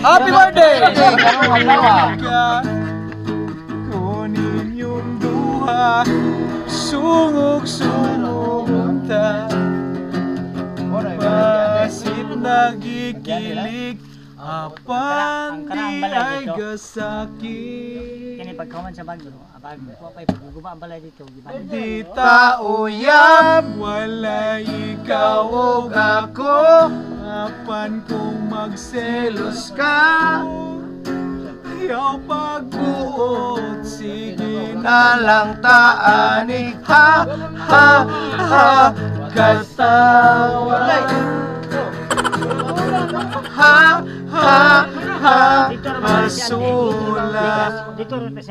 Happy birthday! Kunin yung duha Sungog-sungog ta Basit nagikilig Apan di ay gasakit Kini pagkaman sa bagyo, abag ko pa guguba ang balay dito. Di ta uyab Wala ikaw o ako Apan kung magselos ka. Ayaw pagbuot. Sige na lang taani Ha ha ha. Katawa Ha ha ha. Masula.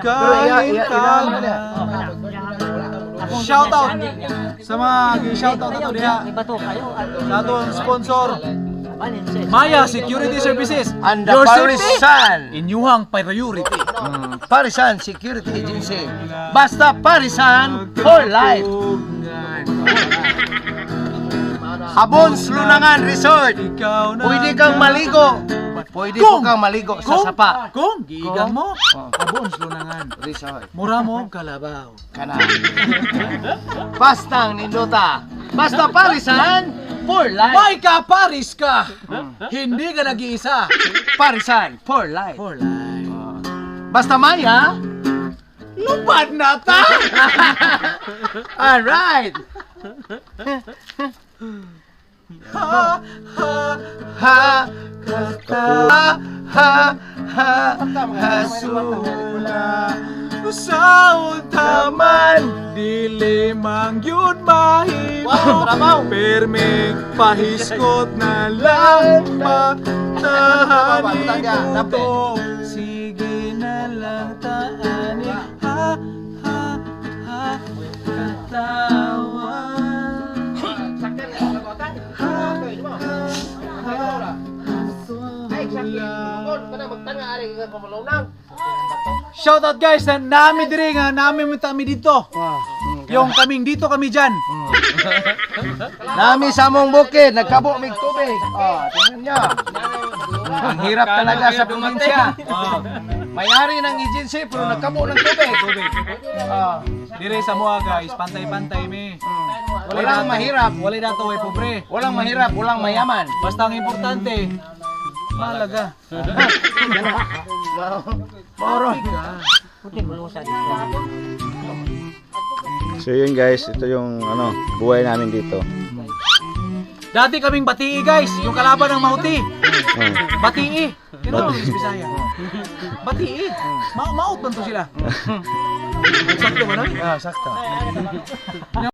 Kahit iya, iya, tama Akong Shout out ginasaan. sa mga gi-shout out ato diha. Sa atong sponsor. Maya Security Services. And the Your safety Parisan. inyuhang priority. Mm, Parisan Security Agency. Basta Parisan for life. Abons Lunangan Resort. Pwede kang maligo. Pwede po Kung- kang maligo sa sapa. kung giigang mo, abons lunangan. Resort. Mura mo kalabaw. Kana. Bastang nindota. Basta Parisan for life. May kaparis ka. Hindi ka nag-iisa. Parisan for life. For life. Basta Maya. Lupad na ta! Alright. ha, ha, Ha kata ha ha ha hasula sa utaman Dili mang yun mahimo Perme pahiskot na lang Patahani ko to. Sige na lang taani Ha ha ha Katawa Shout out guys, na nami dire nga nami mo tami dito. Yung kaming dito kami diyan. Nami sa mong bukid, nagkabo mig tubig. Oh, tingnan niya. Ang hirap talaga sa probinsya. Mayari ng agency pero nagkabo ng tubig. Tubig. Oh, Dire sa mua guys, pantay-pantay mi. walang mahirap. Wala dato way pobre. Walang mahirap, walang mayaman. Basta ang importante, mahalaga. Moro. Puti bulusa dito. So yun guys, ito yung ano, buhay namin dito. Dati kaming batii guys, yung kalaban ng mahuti. Oh. Batii. Ang Bisaya? Batii. Ma maut man to sila. Sakto ba no? Ah, sakto.